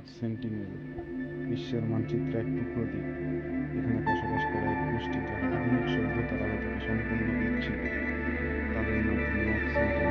North sentinel বিশ্বের মানচিত্রে এক টুকরো দ্বীপ। এখানে বসবাস করা এক গোষ্ঠী যারা আধুনিক সভ্যতার আলো সম্পূর্ণ বিচ্ছিন্ন। তাদের নাম নর্থ সেন্টিনেল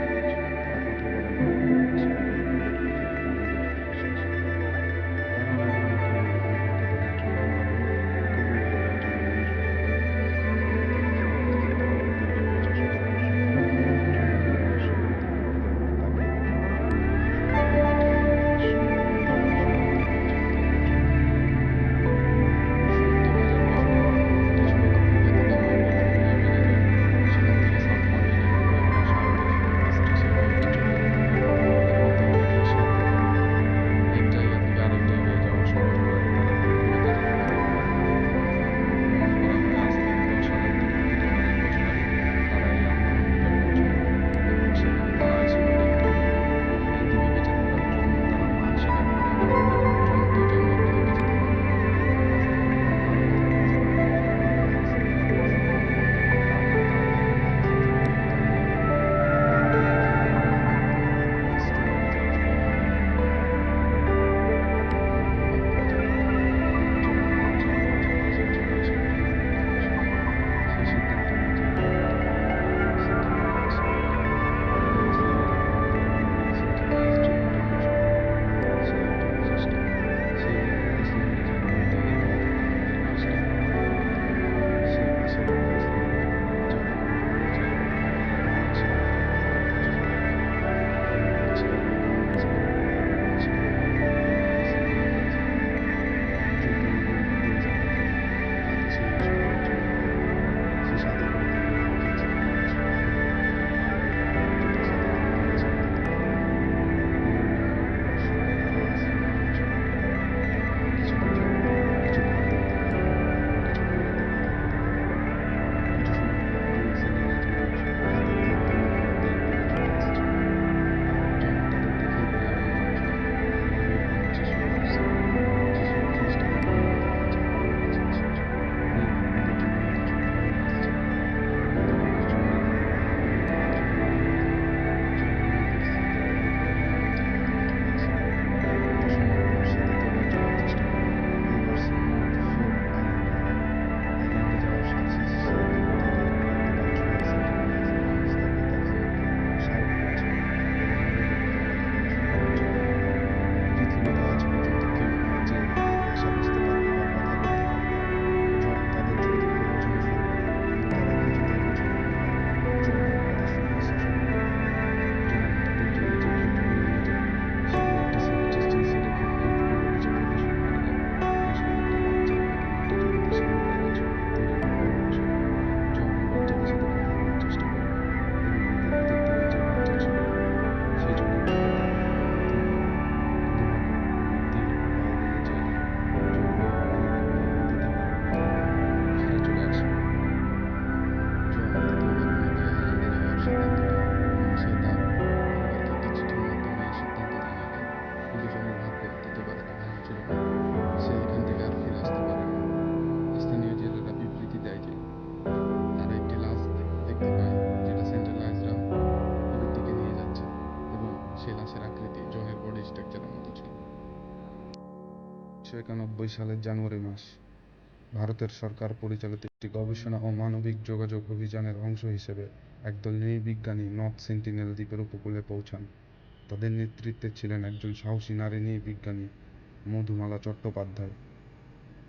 উনিশশো একানব্বই সালের জানুয়ারি মাস, ভারতের সরকার পরিচালিত একটি গবেষণা ও মানবিক যোগাযোগ অভিযানের অংশ হিসেবে একদল নৃবিজ্ঞানী নর্থ সেন্টিনেল দ্বীপের উপকূলে পৌঁছান। তাদের নেতৃত্বে ছিলেন একজন সাহসী নারী নৃবিজ্ঞানী মধুমালা চট্টোপাধ্যায়।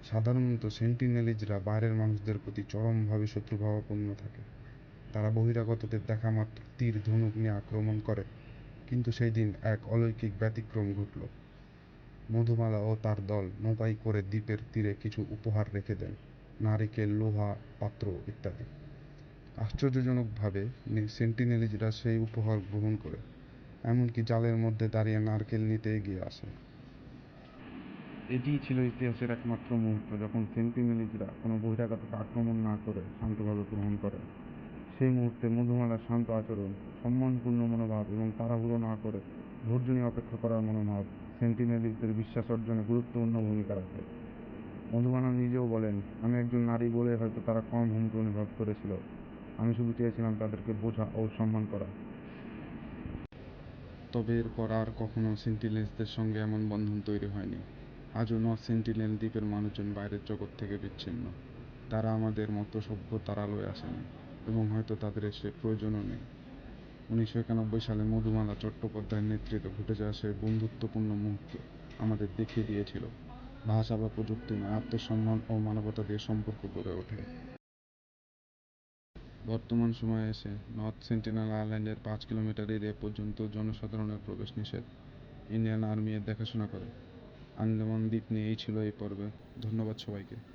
সাধারণত সেন্টিনেলিজরা বাইরের মানুষদের প্রতি চরমভাবে শত্রুভাবাপন্ন থাকে। তারা বহিরাগতদের দেখা মাত্র তীর ধনুক নিয়ে আক্রমণ করে, কিন্তু সেই দিন এক অলৌকিক ব্যতিক্রম ঘটল। মধুমালা ও তার দল নৌকায় করে দ্বীপের তীরে কিছু উপহার রেখে দেন, নারিকেল, লোহা, পাত্র ইত্যাদি। আশ্চর্যজনকভাবে সেন্টিনেলিজরা সেই উপহার গ্রহণ করে, এমনকি জালের মধ্যে দাঁড়িয়ে নারকেল নিতে এগিয়ে আসে। এটিই ছিল ইতিহাসের একমাত্র মুহূর্ত যখন সেন্টিনেলিজরা কোনো বহিরাগতকে আক্রমণ না করে শান্তভাবে গ্রহণ করে। সেই মুহূর্তে মধুমালার শান্ত আচরণ, সম্মানপূর্ণ মনোভাব এবং তাড়াহুড়ো না করে ধৈর্য অপেক্ষা করার মনোভাব সেন্টিনেলিজদের বিশ্বাস অর্জনে গুরুত্বপূর্ণ ভূমিকা রাখে। মধুবালা নিজেও বলেন, আমি একজন নারী বলে হয়তো তারা কম হুমকি অনুভব করেছিল। আমি শুধু চেয়েছিলাম তাদেরকে বোঝা ও সম্মান করা। তবে এরপর আর কখনো সেন্টিনেলসদের সঙ্গে এমন বন্ধন তৈরি হয়নি। আজও নর্থ সেন্টিনেল দ্বীপের মানুষজন বাইরের জগৎ থেকে বিচ্ছিন্ন। তারা আমাদের মতো সভ্যতার আলোয় আসেনি এবং হয়তো তাদের এসে প্রয়োজনও নেই। উনিশশো একানব্বই সালে মধুমালা চট্টোপাধ্যায়ের নেতৃত্বে ঘটে যাওয়া সেই বন্ধুত্বপূর্ণ মুহূর্ত আমাদের দেখিয়ে দিয়েছিল। ভাষা বা প্রযুক্তি নয়, আত্মসম্মান ও মানবতা দিয়ে সম্পর্ক গড়ে ওঠে। বর্তমান সময়ে এসে নর্থ সেন্টিনেল আইল্যান্ডের পাঁচ কিলোমিটার এরিয়া পর্যন্ত জনসাধারণের প্রবেশ নিষেধ। ইন্ডিয়ান আর্মি এর দেখাশোনা করে। আন্দামান দ্বীপ নিয়ে এই ছিল এই পর্বে। ধন্যবাদ সবাইকে।